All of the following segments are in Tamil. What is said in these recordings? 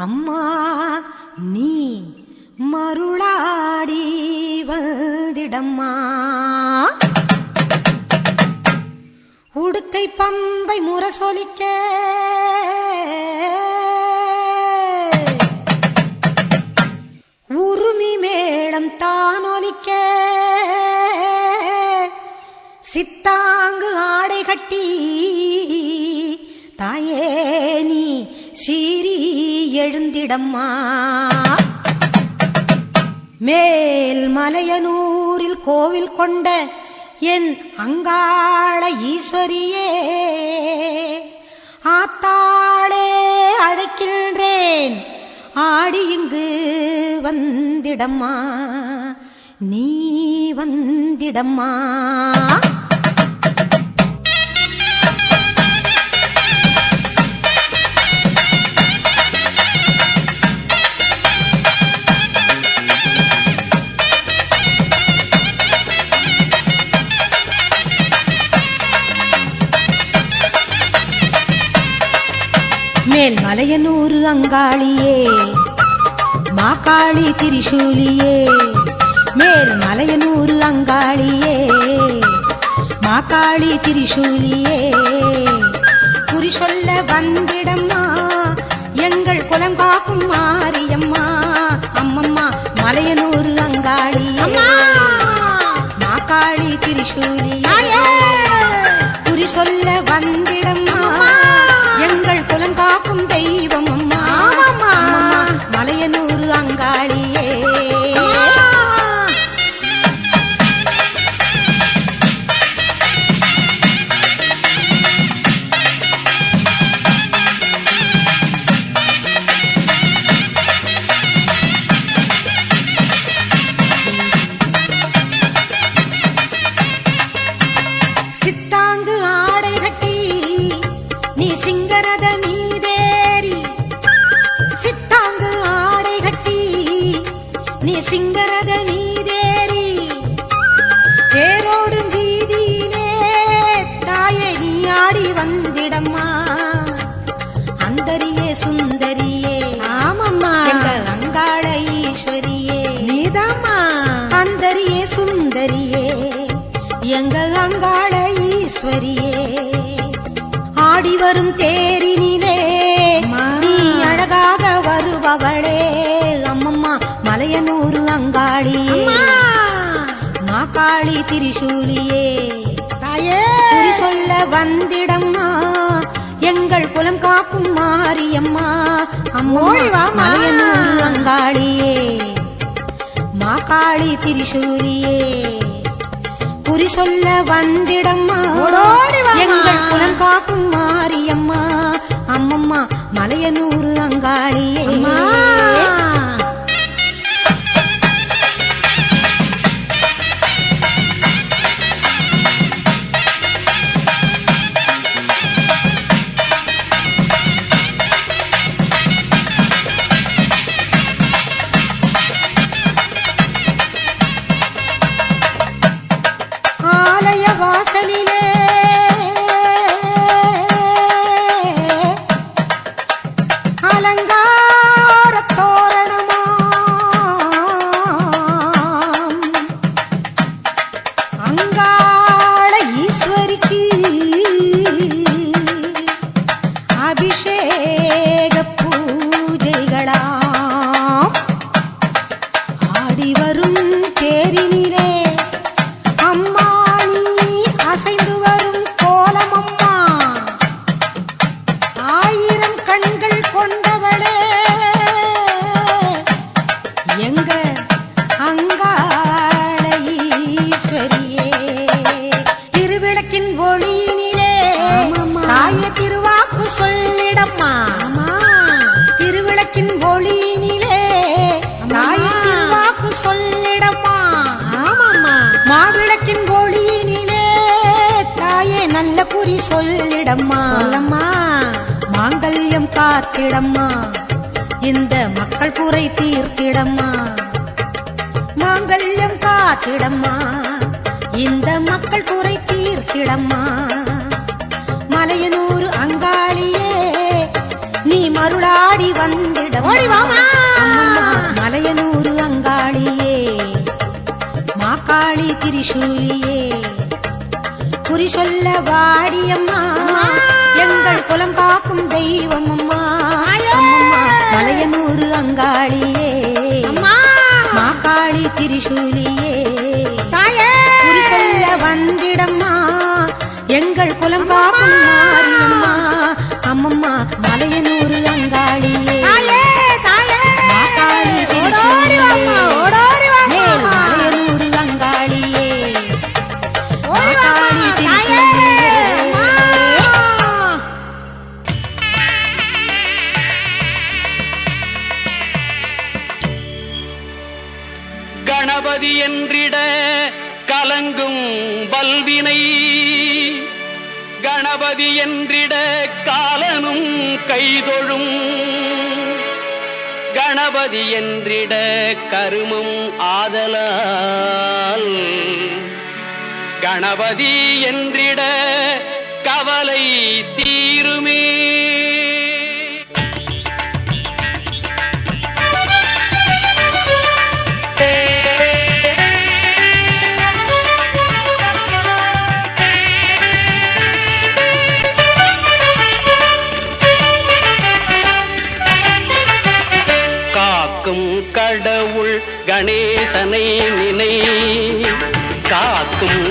அம்மா நீ மருளாடி வந்திடம்மா. உடுக்கை பம்பை முரசொலிக்க. உருமி மேளம் தானொலிக்க. சித்தாங்கு ஆடை கட்டி தாயே நீ சீரி எழுந்திடம்மா. மேல் மலையனூரில் கோவில் கொண்ட என் அங்காள ஈஸ்வரியே ஆத்தாளே அழைக்கின்றேன். ஆடி இங்கு வந்திடம்மா. நீ வந்திடம்மா. மேல் மலையனூறு அங்காளியே மாக்காளி திரிசூலியே மேல் மலையனூறு அங்காளியே மாக்காளி திரிசூலியே. குறி சொல்ல வந்திடம்மா எங்கள் குலம் காக்கும் மாரியம்மா அம்மம்மா மலையனூறு அங்காளியே. மாக்காளி திரிசூலியே குறி சொல்ல வந்திடம்மா தெய்வம் மாக்காளி திரிசூலியே. தாயே. சொல்ல வந்திடம்மா. எங்கள் குலம் காக்கும் மாரியம்மா. அம்மோழிவா மலையனூர் அங்காளியே. மாக்காளி திரிசூலியே. குறி சொல்ல வந்திடம்மா. எங்கள் குலம் காக்கும் மாரியம்மா. அம்மம்மா மலையனூர் அங்காளியே. சொல்லிடம்மா. திருவிளக்கின் ஒளியினிலே தாய திருவாக்கு சொல்லிடம்மா. ஆமாம்மா. மாவிளக்கின் ஒளியினிலே தாயே நல்ல குறி சொல்லிடம்மா. சொல்லம்மா. மாங்கல்யம் காத்திடம்மா. இந்த மக்கள் குறை தீர்த்திடம்மா. மாங்கல்யம் காத்திடம்மா. இந்த மக்கள் குறை தீர்த்திடம்மா. மருளாடி வந்திடம்மா அம்மம்மா, மலையனூர் அங்காளியே மாக்காளி திரிசூலியே குறி சொல்ல வாடியம்மா எங்கள் குலம் காக்கும் தெய்வம் அம்மா மலையனூர் அங்காளியே மாக்காளி திரிசூலியே குறி சொல்ல வந்திடம்மா எங்கள் குலம் காக்கும் என்றிட காலனும் கைதொழும். கணபதி என்றிட கருமம் ஆதலால். கணபதி என்றிட கவலை தீருமே.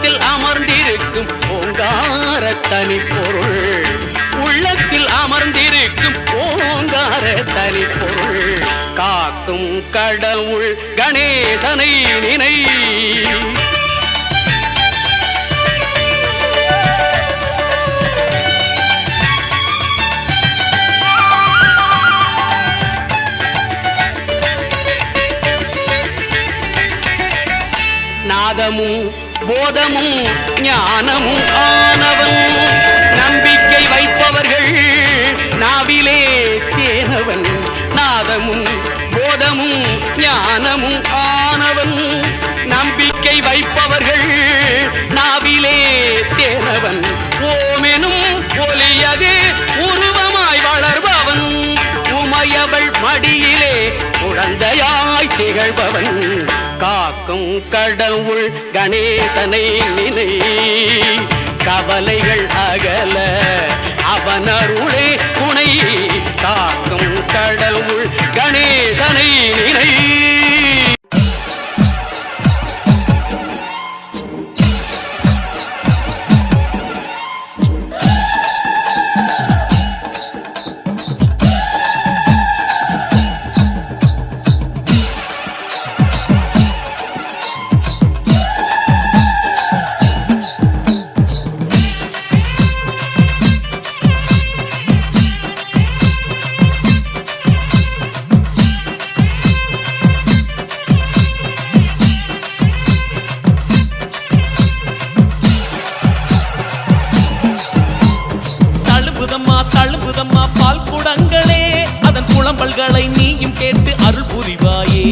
உள்ளத்தில் அமர்ந்திருக்கும் ஓங்கார தனி பொருள். உள்ளத்தில் அமர்ந்திருக்கும் ஓங்கார தனி பொருள். காக்கும் கடவுள் கணேசனை நினை. நாதமும் போதமும் ஞானமும் ஆனவன். நம்பிக்கை வைப்பவர்கள் நாவிலே தேனவன் நாதமும் போதமும் ஞானமும் ஆனவன். நம்பிக்கை வைப்பவர்கள் நாவிலே தேனவன் ஓமெனும் ஒலியது உருவமாய் வளர்பவன். உமையவள் மடியே தந்தையாய் திகழ்பவன் காக்கும் கடவுள் கணேசனை நினை. கவலைகள் அகல அவன் அருளே துணை. காக்கும் கடவுள் கணேசனை நினை.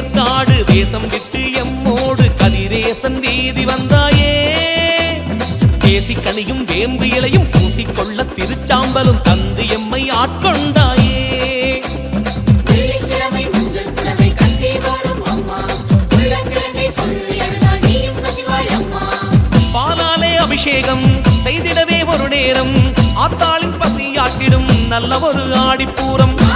கேற்காடு தேசம் விட்டு எம்மோடு கதிரேசன் வீதி வந்தாயே. பேசிக்கனியும் வேம்பு இலையும் பூசிக்கொள்ள திருச்சாம்பலும் தந்து எம்மை ஆட்கொண்டாயே. பாலாலே அபிஷேகம் செய்திடவே ஒரு நேரம். ஆத்தாளின் பசியாக்கிடும் நல்ல ஒரு ஆடிப்பூரம்.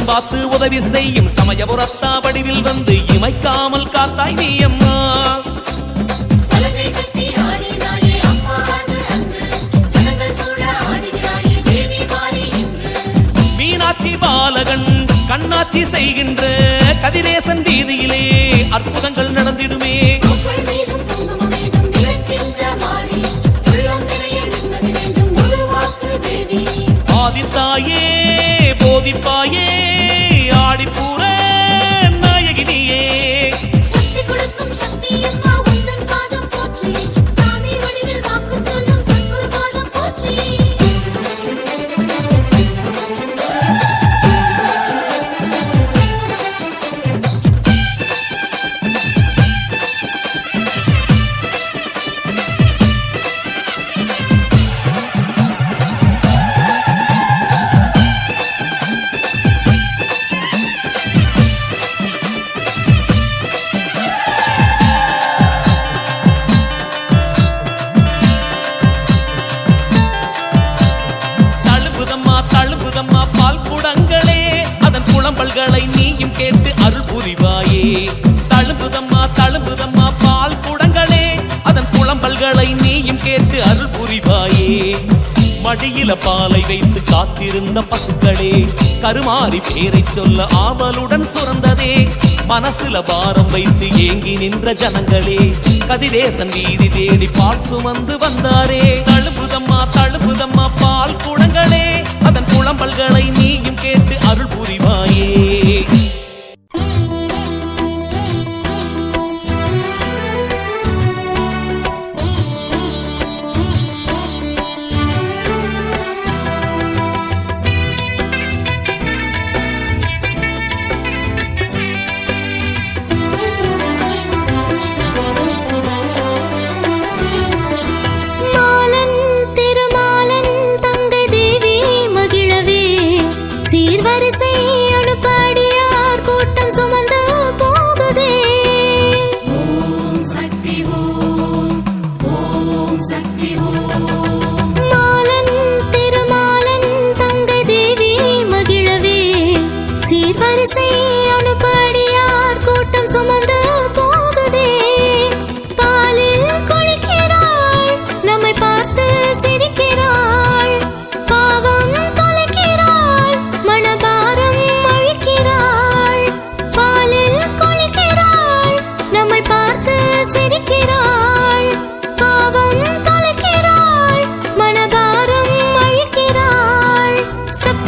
சமயம் பார்த்து உதவி செய்யும் சமயபுரத்தா வடிவில் வந்து இமைக்காமல் காத்தாய் ஆடினாயே அம்மா மீனாட்சி பாலகன் கண்ணாட்சி செய்கின்ற கதிரேசன் வீதியிலே அற்புதங்கள் நடந்திடுமே. ஆதித்தாயே போதிப்பாயே நீல பாலை வைத்து காத்திருந்த பசுக்களே கருமாறி பேரை சொல்ல ஆவலுடன் சுரந்ததே. மனசுல பாரம் வைத்து ஏங்கி நின்ற ஜனங்களே கதிரேசன் வீதி தேடி பால் சுமந்து வந்தாரே. தழுபுதம்மா தழுபுதம்மா பால் குடங்களே அதன் குளம்பல்களை நீயும் கேட்டு அருள் புரிவாயே.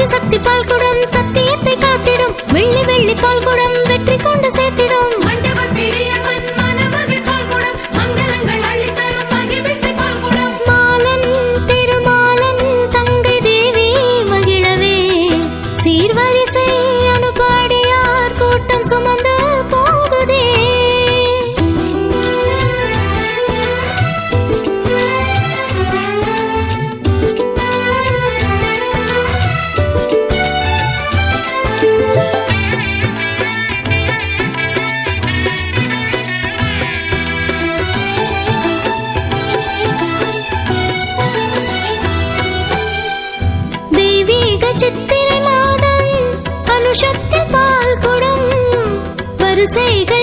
சக்தி சக்தி பால் குடம் சத்தியத்தை காத்திடும். வெள்ளி வெள்ளி பால் குடம் வெற்றி கொண்டு சேர்த்திடும். ചിത്തിരി മാടൽ അനുഷത്തിൽ പാൽ കുടം വരിസൈകൾ